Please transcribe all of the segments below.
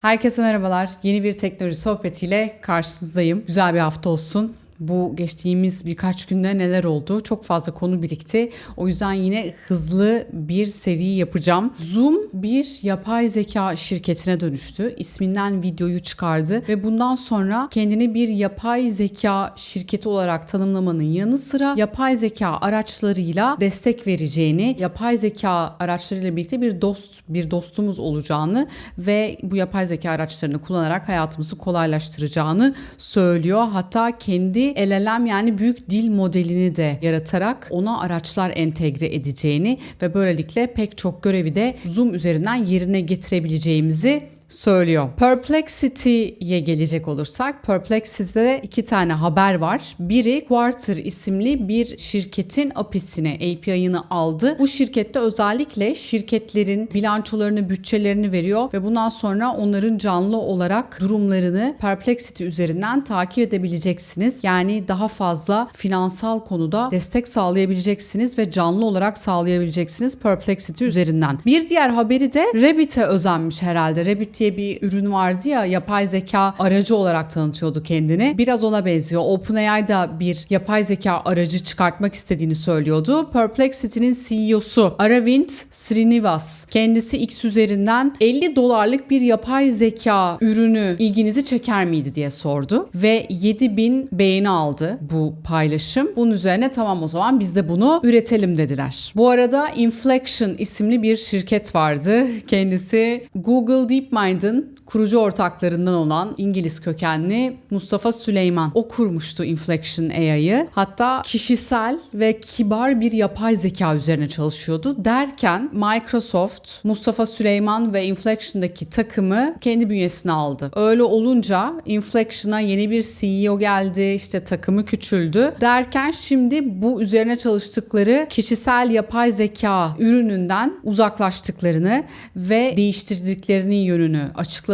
Herkese merhabalar. Yeni bir teknoloji sohbetiyle karşınızdayım. Güzel bir hafta olsun. Bu geçtiğimiz birkaç günde neler oldu? Çok fazla konu birikti. O yüzden yine hızlı bir seri yapacağım. Zoom bir yapay zeka şirketine dönüştü. İsminden videoyu çıkardı ve bundan sonra kendini bir yapay zeka şirketi olarak tanımlamanın yanı sıra yapay zeka araçlarıyla destek vereceğini, yapay zeka araçlarıyla birlikte bir dost, bir dostumuz olacağını ve bu yapay zeka araçlarını kullanarak hayatımızı kolaylaştıracağını söylüyor. Hatta kendi LLM yani büyük dil modelini de yaratarak ona araçlar entegre edeceğini ve böylelikle pek çok görevi de Zoom üzerinden yerine getirebileceğimizi söylüyor. Perplexity'ye gelecek olursak Perplexity'de iki tane haber var. Biri Quarter isimli bir şirketin API'sine API'ını aldı. Bu şirkette özellikle şirketlerin bilançolarını, bütçelerini veriyor ve bundan sonra onların canlı olarak durumlarını Perplexity üzerinden takip edebileceksiniz. Yani daha fazla finansal konuda destek sağlayabileceksiniz ve canlı olarak sağlayabileceksiniz Perplexity üzerinden. Bir diğer haberi de Rabbit'e özenmiş herhalde. Rabbit diye bir ürün vardı ya yapay zeka aracı olarak tanıtıyordu kendini. Biraz ona benziyor. OpenAI da bir yapay zeka aracı çıkartmak istediğini söylüyordu. Perplexity'nin CEO'su Aravind Srinivas kendisi X üzerinden 50 dolarlık bir yapay zeka ürünü ilginizi çeker miydi diye sordu ve 7000 beğeni aldı bu paylaşım. Bunun üzerine tamam o zaman biz de bunu üretelim dediler. Bu arada Inflection isimli bir şirket vardı. Kendisi Google finden kurucu ortaklarından olan İngiliz kökenli Mustafa Süleyman. O kurmuştu Inflection AI'yı. Hatta kişisel ve kibar bir yapay zeka üzerine çalışıyordu. Derken Microsoft, Mustafa Süleyman ve Inflection'daki takımı kendi bünyesine aldı. Öyle olunca Inflection'a yeni bir CEO geldi, işte takımı küçüldü. Derken şimdi bu üzerine çalıştıkları kişisel yapay zeka ürününden uzaklaştıklarını ve değiştirdiklerinin yönünü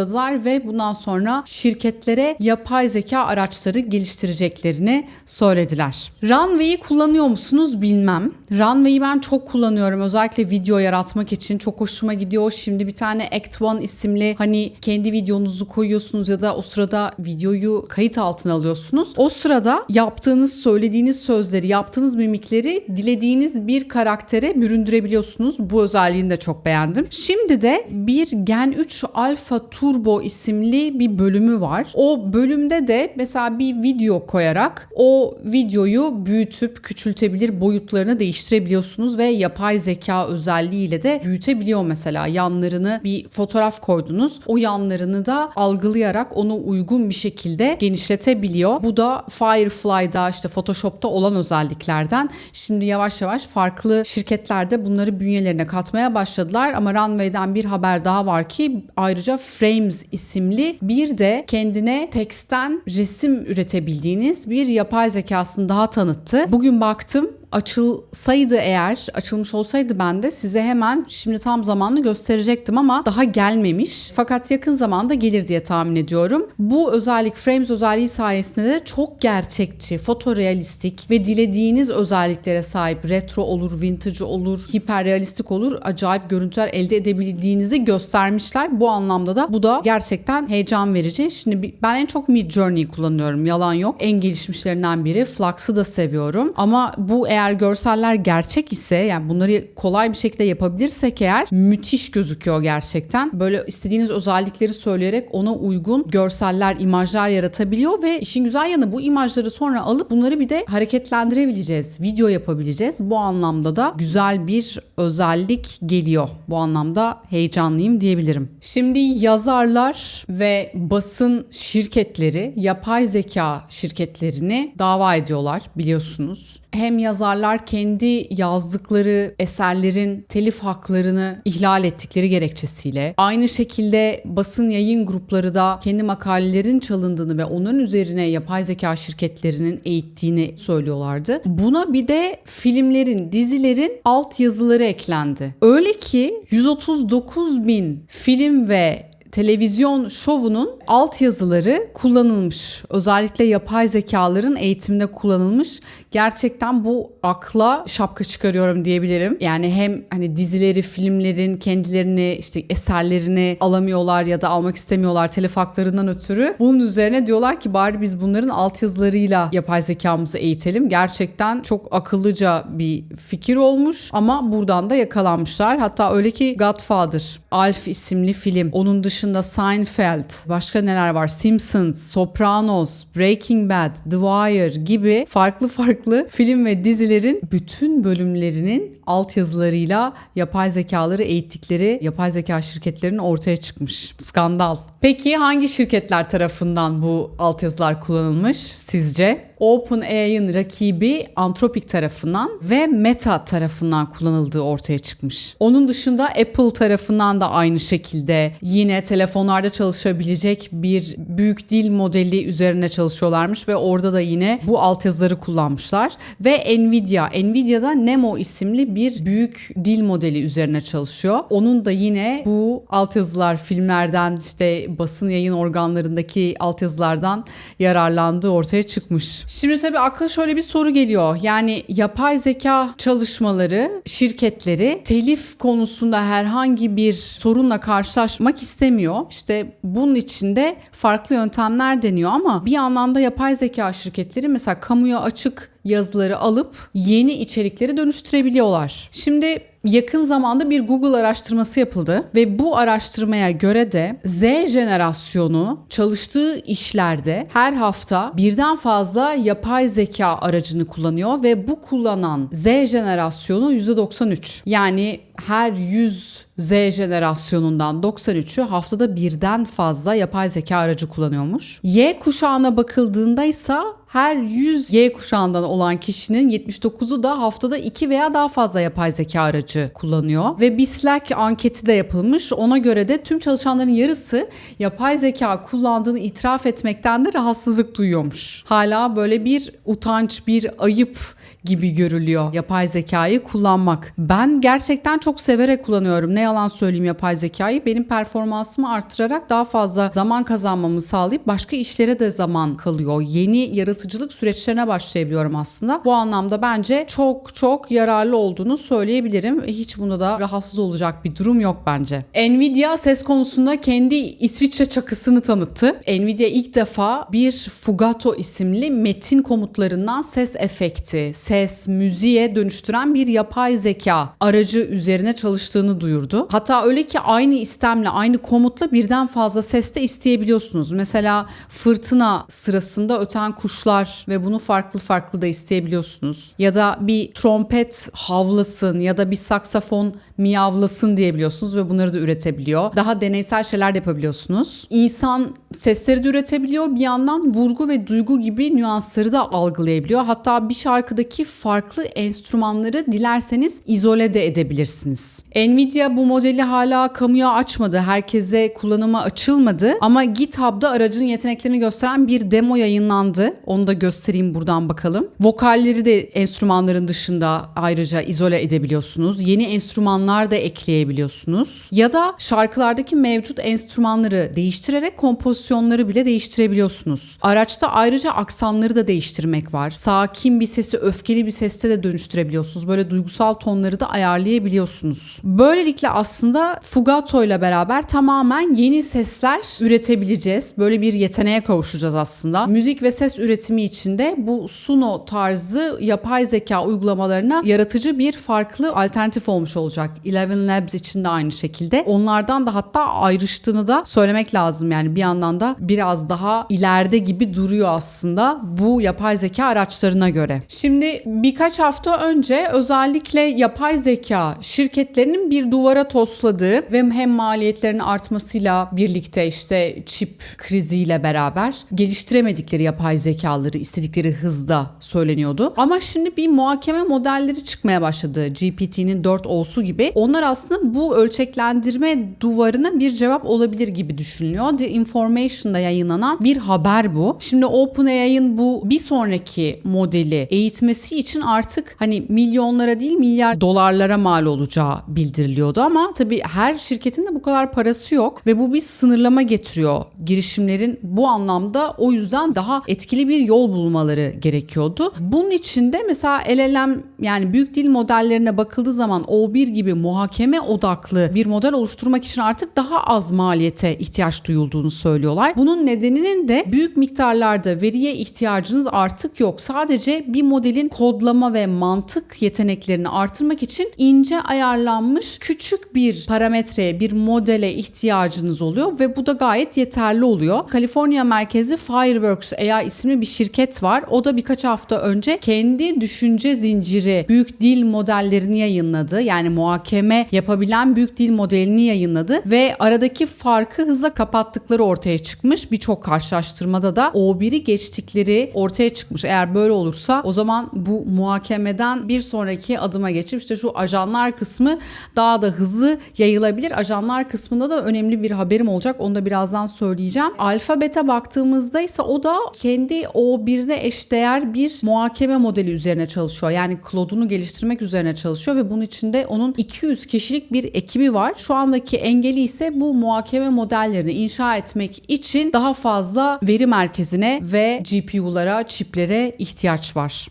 açıkladılar ve bundan sonra şirketlere yapay zeka araçları geliştireceklerini söylediler. Runway'i kullanıyor musunuz bilmem. Runway'i ben çok kullanıyorum. Özellikle video yaratmak için çok hoşuma gidiyor. Şimdi bir tane Act One isimli hani kendi videonuzu koyuyorsunuz ya da o sırada videoyu kayıt altına alıyorsunuz. O sırada yaptığınız, söylediğiniz sözleri, yaptığınız mimikleri dilediğiniz bir karaktere büründürebiliyorsunuz. Bu özelliğini de çok beğendim. Şimdi de bir Gen 3 Alpha Turbo isimli bir bölümü var. O bölümde de mesela bir video koyarak o videoyu büyütüp küçültebilir, boyutlarını değiştirebiliyorsunuz ve yapay zeka özelliğiyle de büyütebiliyor mesela. Yanlarını bir fotoğraf koydunuz. O yanlarını da algılayarak ona uygun bir şekilde genişletebiliyor. Bu da Firefly'da işte Photoshop'ta olan özelliklerden. Şimdi yavaş yavaş farklı şirketlerde bunları bünyelerine katmaya başladılar ama Runway'den bir haber daha var ki ayrıca Frames isimli bir de kendine teksten resim üretebildiğiniz bir yapay zekasını daha tanıttı. Bugün baktım açılsaydı eğer açılmış olsaydı ben de size hemen şimdi tam zamanlı gösterecektim ama daha gelmemiş. Fakat yakın zamanda gelir diye tahmin ediyorum. Bu özellik Frames özelliği sayesinde de çok gerçekçi, fotorealistik ve dilediğiniz özelliklere sahip retro olur, vintage olur, hiperrealistik olur, acayip görüntüler elde edebildiğinizi göstermişler. Bu anlamda da bu da gerçekten heyecan verici. Şimdi ben en çok Mid Journey'i kullanıyorum. Yalan yok. En gelişmişlerinden biri. Flux'ı da seviyorum. Ama bu eğer görseller gerçek ise yani bunları kolay bir şekilde yapabilirsek eğer müthiş gözüküyor gerçekten. Böyle istediğiniz özellikleri söyleyerek ona uygun görseller, imajlar yaratabiliyor ve işin güzel yanı bu imajları sonra alıp bunları bir de hareketlendirebileceğiz. Video yapabileceğiz. Bu anlamda da güzel bir özellik geliyor. Bu anlamda heyecanlıyım diyebilirim. Şimdi yazarlar ve basın şirketleri yapay zeka şirketlerini dava ediyorlar biliyorsunuz hem yazarlar kendi yazdıkları eserlerin telif haklarını ihlal ettikleri gerekçesiyle aynı şekilde basın yayın grupları da kendi makalelerin çalındığını ve onların üzerine yapay zeka şirketlerinin eğittiğini söylüyorlardı. Buna bir de filmlerin, dizilerin alt yazıları eklendi. Öyle ki 139 bin film ve televizyon şovunun altyazıları kullanılmış. Özellikle yapay zekaların eğitimde kullanılmış. Gerçekten bu akla şapka çıkarıyorum diyebilirim. Yani hem hani dizileri, filmlerin kendilerini işte eserlerini alamıyorlar ya da almak istemiyorlar telif haklarından ötürü. Bunun üzerine diyorlar ki bari biz bunların altyazılarıyla yapay zekamızı eğitelim. Gerçekten çok akıllıca bir fikir olmuş ama buradan da yakalanmışlar. Hatta öyle ki Godfather, Alf isimli film. Onun dışında Seinfeld, başka neler var? Simpsons, Sopranos, Breaking Bad, The Wire gibi farklı farklı film ve dizilerin bütün bölümlerinin altyazılarıyla yapay zekaları eğittikleri yapay zeka şirketlerinin ortaya çıkmış. Skandal. Peki hangi şirketler tarafından bu altyazılar kullanılmış sizce? OpenAI'ın rakibi Anthropic tarafından ve Meta tarafından kullanıldığı ortaya çıkmış. Onun dışında Apple tarafından da aynı şekilde yine telefonlarda çalışabilecek bir büyük dil modeli üzerine çalışıyorlarmış ve orada da yine bu altyazıları kullanmışlar. Ve Nvidia, Nvidia'da Nemo isimli bir büyük dil modeli üzerine çalışıyor. Onun da yine bu altyazılar filmlerden işte basın yayın organlarındaki altyazılardan yararlandığı ortaya çıkmış. Şimdi tabii akla şöyle bir soru geliyor. Yani yapay zeka çalışmaları şirketleri telif konusunda herhangi bir sorunla karşılaşmak istemiyor. İşte bunun için de farklı yöntemler deniyor ama bir yandan da yapay zeka şirketleri mesela kamuya açık yazıları alıp yeni içerikleri dönüştürebiliyorlar. Şimdi yakın zamanda bir Google araştırması yapıldı ve bu araştırmaya göre de Z jenerasyonu çalıştığı işlerde her hafta birden fazla yapay zeka aracını kullanıyor ve bu kullanan Z jenerasyonu %93. Yani her 100 Z jenerasyonundan 93'ü haftada birden fazla yapay zeka aracı kullanıyormuş. Y kuşağına bakıldığında ise her 100 Y kuşağından olan kişinin 79'u da haftada 2 veya daha fazla yapay zeka aracı kullanıyor. Ve bir Slack anketi de yapılmış. Ona göre de tüm çalışanların yarısı yapay zeka kullandığını itiraf etmekten de rahatsızlık duyuyormuş. Hala böyle bir utanç, bir ayıp gibi görülüyor yapay zekayı kullanmak. Ben gerçekten çok severek kullanıyorum. Ne yalan söyleyeyim yapay zekayı. Benim performansımı artırarak daha fazla zaman kazanmamı sağlayıp başka işlere de zaman kalıyor. Yeni yaratıcılık süreçlerine başlayabiliyorum aslında. Bu anlamda bence çok çok yararlı olduğunu söyleyebilirim. Hiç bunda da rahatsız olacak bir durum yok bence. Nvidia ses konusunda kendi İsviçre çakısını tanıttı. Nvidia ilk defa bir Fugato isimli metin komutlarından ses efekti, ses, müziğe dönüştüren bir yapay zeka aracı üzerine çalıştığını duyurdu. Hatta öyle ki aynı istemle, aynı komutla birden fazla ses de isteyebiliyorsunuz. Mesela fırtına sırasında öten kuşlar ve bunu farklı farklı da isteyebiliyorsunuz. Ya da bir trompet havlasın ya da bir saksafon miyavlasın diyebiliyorsunuz ve bunları da üretebiliyor. Daha deneysel şeyler de yapabiliyorsunuz. İnsan sesleri de üretebiliyor. Bir yandan vurgu ve duygu gibi nüansları da algılayabiliyor. Hatta bir şarkıdaki farklı enstrümanları dilerseniz izole de edebilirsiniz. Nvidia bu modeli hala kamuya açmadı. Herkese kullanıma açılmadı. Ama GitHub'da aracın yeteneklerini gösteren bir demo yayınlandı. Onu da göstereyim buradan bakalım. Vokalleri de enstrümanların dışında ayrıca izole edebiliyorsunuz. Yeni enstrümanlar da ekleyebiliyorsunuz. Ya da şarkılardaki mevcut enstrümanları değiştirerek kompozisyonları bile değiştirebiliyorsunuz. Araçta ayrıca aksanları da değiştirmek var. Sakin bir sesi öfkeli bir seste de dönüştürebiliyorsunuz. Böyle duygusal tonları da ayarlayabiliyorsunuz. Böylelikle aslında Fugato ile beraber tamamen yeni sesler üretebileceğiz. Böyle bir yeteneğe kavuşacağız aslında. Müzik ve ses üretimi içinde bu Suno tarzı yapay zeka uygulamalarına yaratıcı bir farklı alternatif olmuş olacak. Eleven Labs için de aynı şekilde. Onlardan da hatta ayrıştığını da söylemek lazım. Yani bir yandan da biraz daha ileride gibi duruyor aslında bu yapay zeka araçlarına göre. Şimdi birkaç hafta önce özellikle yapay zeka şirketlerinin bir duvara tosladığı ve hem maliyetlerin artmasıyla birlikte işte çip kriziyle beraber geliştiremedikleri yapay zekaları istedikleri hızda söyleniyordu. Ama şimdi bir muhakeme modelleri çıkmaya başladı. GPT'nin 4 olsu gibi. Onlar aslında bu ölçeklendirme duvarına bir cevap olabilir gibi düşünülüyor. The Information'da yayınlanan bir haber bu. Şimdi OpenAI'ın bu bir sonraki modeli eğitmesi için artık hani milyonlara değil milyar dolarlara mal olacağı bildiriliyordu ama tabii her şirketin de bu kadar parası yok ve bu bir sınırlama getiriyor girişimlerin bu anlamda o yüzden daha etkili bir yol bulmaları gerekiyordu. Bunun için de mesela LLM yani büyük dil modellerine bakıldığı zaman O1 gibi muhakeme odaklı bir model oluşturmak için artık daha az maliyete ihtiyaç duyulduğunu söylüyorlar. Bunun nedeninin de büyük miktarlarda veriye ihtiyacınız artık yok. Sadece bir modelin kodlama ve mantık yeteneklerini artırmak için ince ayarlanmış küçük bir parametreye, bir modele ihtiyacınız oluyor ve bu da gayet yeterli oluyor. Kaliforniya merkezi Fireworks AI isimli bir şirket var. O da birkaç hafta önce kendi düşünce zinciri büyük dil modellerini yayınladı. Yani muhakeme yapabilen büyük dil modelini yayınladı ve aradaki farkı hızla kapattıkları ortaya çıkmış. Birçok karşılaştırmada da O1'i geçtikleri ortaya çıkmış. Eğer böyle olursa o zaman bu muhakemeden bir sonraki adıma geçip işte şu ajanlar kısmı daha da hızlı yayılabilir. Ajanlar kısmında da önemli bir haberim olacak. Onu da birazdan söyleyeceğim. Alfabete baktığımızda ise o da kendi O1'de eşdeğer bir muhakeme modeli üzerine çalışıyor. Yani Claude'unu geliştirmek üzerine çalışıyor ve bunun içinde onun 200 kişilik bir ekibi var. Şu andaki engeli ise bu muhakeme modellerini inşa etmek için daha fazla veri merkezine ve GPU'lara, çiplere ihtiyaç var.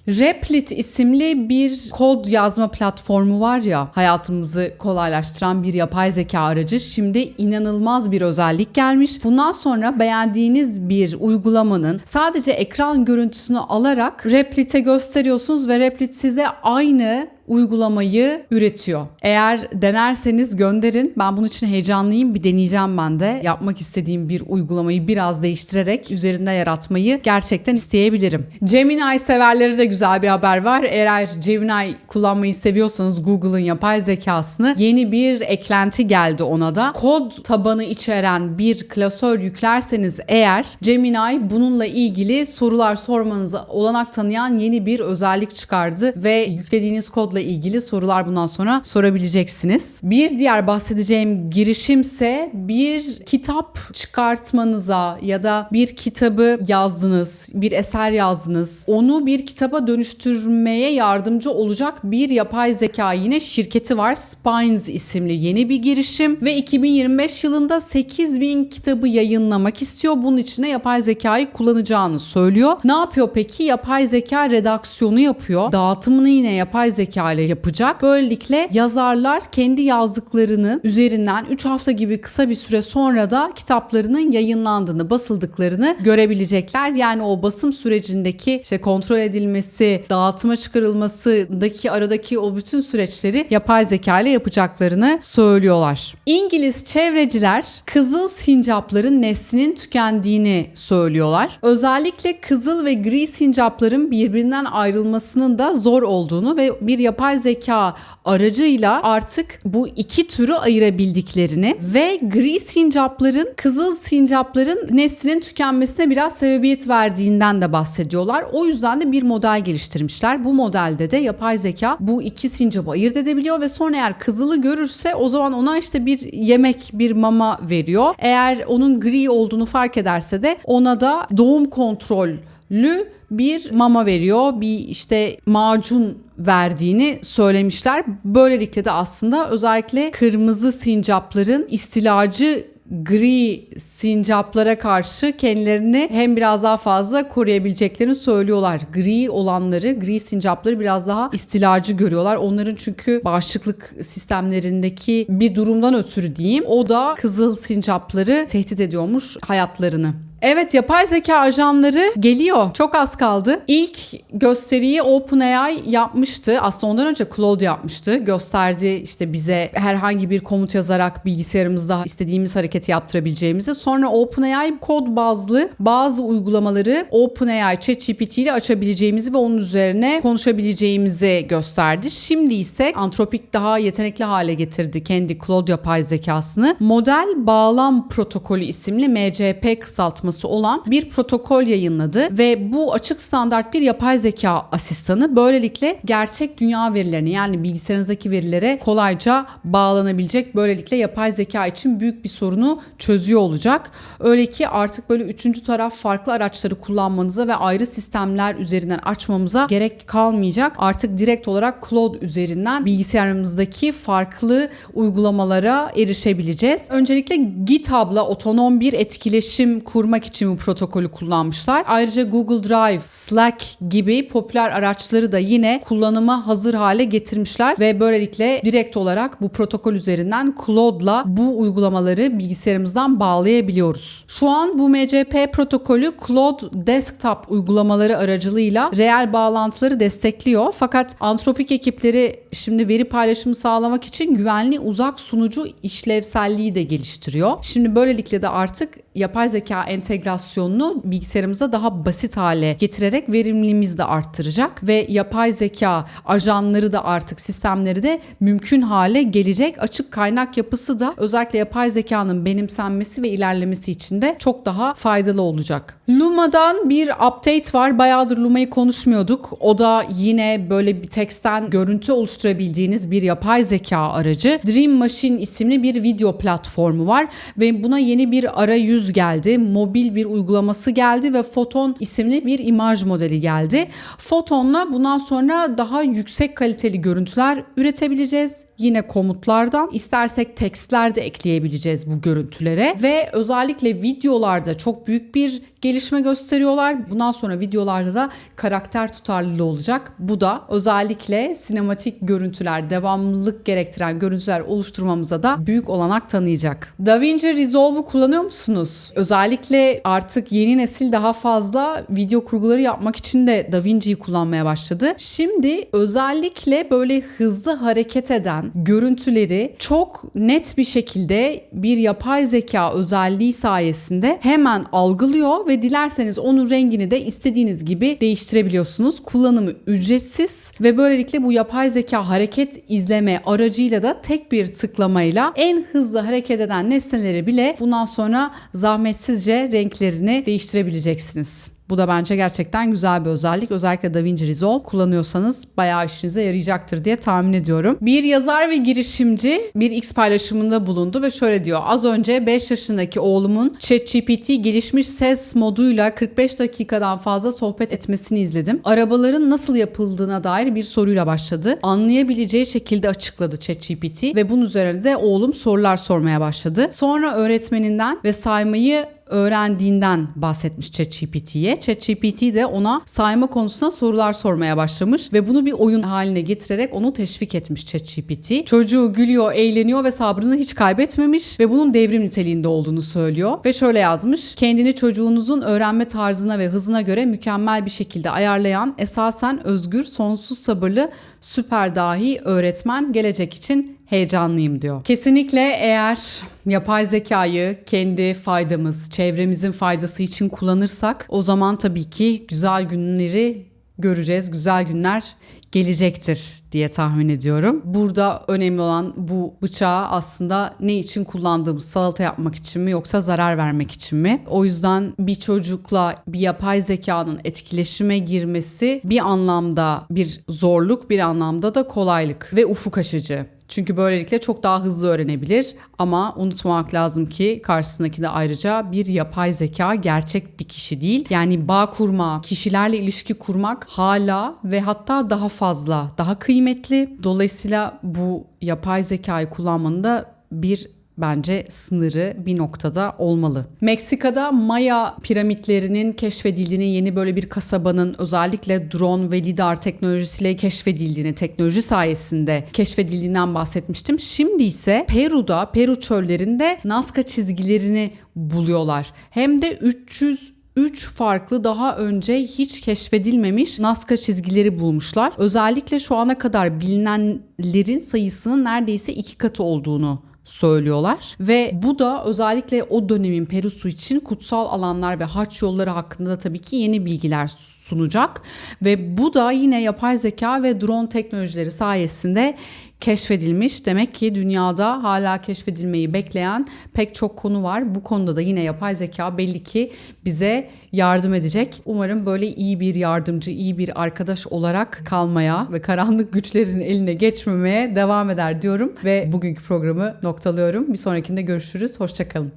Replit isimli bir kod yazma platformu var ya hayatımızı kolaylaştıran bir yapay zeka aracı şimdi inanılmaz bir özellik gelmiş. Bundan sonra beğendiğiniz bir uygulamanın sadece ekran görüntüsünü alarak Replit'e gösteriyorsunuz ve Replit size aynı uygulamayı üretiyor. Eğer denerseniz gönderin. Ben bunun için heyecanlıyım. Bir deneyeceğim ben de. Yapmak istediğim bir uygulamayı biraz değiştirerek üzerinde yaratmayı gerçekten isteyebilirim. Gemini severlere de güzel bir haber var. Eğer Gemini kullanmayı seviyorsanız Google'ın yapay zekasını yeni bir eklenti geldi ona da. Kod tabanı içeren bir klasör yüklerseniz eğer Gemini bununla ilgili sorular sormanıza olanak tanıyan yeni bir özellik çıkardı ve yüklediğiniz kodla ilgili sorular bundan sonra sorabileceksiniz. Bir diğer bahsedeceğim girişimse bir kitap çıkartmanıza ya da bir kitabı yazdınız, bir eser yazdınız. Onu bir kitaba dönüştürmeye yardımcı olacak bir yapay zeka yine şirketi var. Spines isimli yeni bir girişim ve 2025 yılında 8000 kitabı yayınlamak istiyor. Bunun için de yapay zekayı kullanacağını söylüyor. Ne yapıyor peki? Yapay zeka redaksiyonu yapıyor. Dağıtımını yine yapay zeka ile yapacak. Böylelikle yazarlar kendi yazdıklarını üzerinden 3 hafta gibi kısa bir süre sonra da kitaplarının yayınlandığını, basıldıklarını görebilecekler. Yani o basım sürecindeki işte kontrol edilmesi, dağıtıma çıkarılmasındaki aradaki o bütün süreçleri yapay zeka ile yapacaklarını söylüyorlar. İngiliz çevreciler kızıl sincapların neslinin tükendiğini söylüyorlar. Özellikle kızıl ve gri sincapların birbirinden ayrılmasının da zor olduğunu ve bir yapay zeka aracıyla artık bu iki türü ayırabildiklerini ve gri sincapların kızıl sincapların neslinin tükenmesine biraz sebebiyet verdiğinden de bahsediyorlar. O yüzden de bir model geliştirmişler. Bu modelde de yapay zeka bu iki sincapı ayırt edebiliyor ve sonra eğer kızılı görürse o zaman ona işte bir yemek, bir mama veriyor. Eğer onun gri olduğunu fark ederse de ona da doğum kontrollü bir mama veriyor. Bir işte macun verdiğini söylemişler. Böylelikle de aslında özellikle kırmızı sincapların istilacı gri sincaplara karşı kendilerini hem biraz daha fazla koruyabileceklerini söylüyorlar. Gri olanları, gri sincapları biraz daha istilacı görüyorlar. Onların çünkü bağışıklık sistemlerindeki bir durumdan ötürü diyeyim. O da kızıl sincapları tehdit ediyormuş hayatlarını. Evet yapay zeka ajanları geliyor. Çok az kaldı. İlk gösteriyi OpenAI yapmıştı. Aslında ondan önce Claude yapmıştı. Gösterdi işte bize herhangi bir komut yazarak bilgisayarımızda istediğimiz hareketi yaptırabileceğimizi. Sonra OpenAI kod bazlı bazı uygulamaları OpenAI ChatGPT ile açabileceğimizi ve onun üzerine konuşabileceğimizi gösterdi. Şimdi ise Anthropic daha yetenekli hale getirdi kendi Claude yapay zekasını. Model Bağlam Protokolü isimli MCP kısaltması anlatması olan bir protokol yayınladı ve bu açık standart bir yapay zeka asistanı böylelikle gerçek dünya verilerini yani bilgisayarınızdaki verilere kolayca bağlanabilecek böylelikle yapay zeka için büyük bir sorunu çözüyor olacak. Öyle ki artık böyle üçüncü taraf farklı araçları kullanmanıza ve ayrı sistemler üzerinden açmamıza gerek kalmayacak. Artık direkt olarak cloud üzerinden bilgisayarımızdaki farklı uygulamalara erişebileceğiz. Öncelikle GitHub'la otonom bir etkileşim kurmak için bu protokolü kullanmışlar. Ayrıca Google Drive, Slack gibi popüler araçları da yine kullanıma hazır hale getirmişler ve böylelikle direkt olarak bu protokol üzerinden Cloud'la bu uygulamaları bilgisayarımızdan bağlayabiliyoruz. Şu an bu MCP protokolü Cloud Desktop uygulamaları aracılığıyla reel bağlantıları destekliyor. Fakat Anthropic ekipleri şimdi veri paylaşımı sağlamak için güvenli uzak sunucu işlevselliği de geliştiriyor. Şimdi böylelikle de artık yapay zeka entegrasyonunu bilgisayarımıza daha basit hale getirerek verimliliğimizi de arttıracak ve yapay zeka ajanları da artık sistemleri de mümkün hale gelecek. Açık kaynak yapısı da özellikle yapay zekanın benimsenmesi ve ilerlemesi için de çok daha faydalı olacak. Luma'dan bir update var. Bayağıdır Luma'yı konuşmuyorduk. O da yine böyle bir teksten görüntü oluşturabildiğiniz bir yapay zeka aracı. Dream Machine isimli bir video platformu var ve buna yeni bir arayüz geldi. Mobil bir uygulaması geldi ve Photon isimli bir imaj modeli geldi. Photon'la bundan sonra daha yüksek kaliteli görüntüler üretebileceğiz. Yine komutlardan. İstersek tekstler de ekleyebileceğiz bu görüntülere ve özellikle videolarda çok büyük bir gelişme gösteriyorlar. Bundan sonra videolarda da karakter tutarlılığı olacak. Bu da özellikle sinematik görüntüler, devamlılık gerektiren görüntüler oluşturmamıza da büyük olanak tanıyacak. DaVinci Resolve'u kullanıyor musunuz? Özellikle artık yeni nesil daha fazla video kurguları yapmak için de DaVinci'yi kullanmaya başladı. Şimdi özellikle böyle hızlı hareket eden görüntüleri çok net bir şekilde bir yapay zeka özelliği sayesinde hemen algılıyor ve dilerseniz onun rengini de istediğiniz gibi değiştirebiliyorsunuz. Kullanımı ücretsiz ve böylelikle bu yapay zeka hareket izleme aracıyla da tek bir tıklamayla en hızlı hareket eden nesneleri bile bundan sonra zahmetsizce renklerini değiştirebileceksiniz. Bu da bence gerçekten güzel bir özellik. Özellikle DaVinci Resolve kullanıyorsanız bayağı işinize yarayacaktır diye tahmin ediyorum. Bir yazar ve girişimci bir X paylaşımında bulundu ve şöyle diyor. Az önce 5 yaşındaki oğlumun ChatGPT gelişmiş ses moduyla 45 dakikadan fazla sohbet etmesini izledim. Arabaların nasıl yapıldığına dair bir soruyla başladı. Anlayabileceği şekilde açıkladı ChatGPT ve bunun üzerine de oğlum sorular sormaya başladı. Sonra öğretmeninden ve saymayı öğrendiğinden bahsetmiş ChatGPT'ye. ChatGPT de ona sayma konusunda sorular sormaya başlamış ve bunu bir oyun haline getirerek onu teşvik etmiş ChatGPT. Çocuğu gülüyor, eğleniyor ve sabrını hiç kaybetmemiş ve bunun devrim niteliğinde olduğunu söylüyor. Ve şöyle yazmış. Kendini çocuğunuzun öğrenme tarzına ve hızına göre mükemmel bir şekilde ayarlayan, esasen özgür, sonsuz sabırlı, süper dahi öğretmen gelecek için heyecanlıyım diyor. Kesinlikle eğer yapay zekayı kendi faydamız, çevremizin faydası için kullanırsak o zaman tabii ki güzel günleri göreceğiz. Güzel günler gelecektir diye tahmin ediyorum. Burada önemli olan bu bıçağı aslında ne için kullandığımız salata yapmak için mi yoksa zarar vermek için mi? O yüzden bir çocukla bir yapay zekanın etkileşime girmesi bir anlamda bir zorluk, bir anlamda da kolaylık ve ufuk açıcı. Çünkü böylelikle çok daha hızlı öğrenebilir ama unutmamak lazım ki karşısındaki de ayrıca bir yapay zeka gerçek bir kişi değil. Yani bağ kurma, kişilerle ilişki kurmak hala ve hatta daha fazla, daha kıymetli. Dolayısıyla bu yapay zekayı kullanmanın da bir bence sınırı bir noktada olmalı. Meksika'da Maya piramitlerinin keşfedildiğini, yeni böyle bir kasabanın özellikle drone ve lidar teknolojisiyle keşfedildiğini, teknoloji sayesinde keşfedildiğinden bahsetmiştim. Şimdi ise Peru'da, Peru çöllerinde Nazca çizgilerini buluyorlar. Hem de 300 3 farklı daha önce hiç keşfedilmemiş Nazca çizgileri bulmuşlar. Özellikle şu ana kadar bilinenlerin sayısının neredeyse iki katı olduğunu söylüyorlar. Ve bu da özellikle o dönemin Perusu için kutsal alanlar ve haç yolları hakkında da tabii ki yeni bilgiler sunacak ve bu da yine yapay zeka ve drone teknolojileri sayesinde keşfedilmiş. Demek ki dünyada hala keşfedilmeyi bekleyen pek çok konu var. Bu konuda da yine yapay zeka belli ki bize yardım edecek. Umarım böyle iyi bir yardımcı, iyi bir arkadaş olarak kalmaya ve karanlık güçlerin eline geçmemeye devam eder diyorum ve bugünkü programı noktalıyorum. Bir sonrakinde görüşürüz. Hoşçakalın.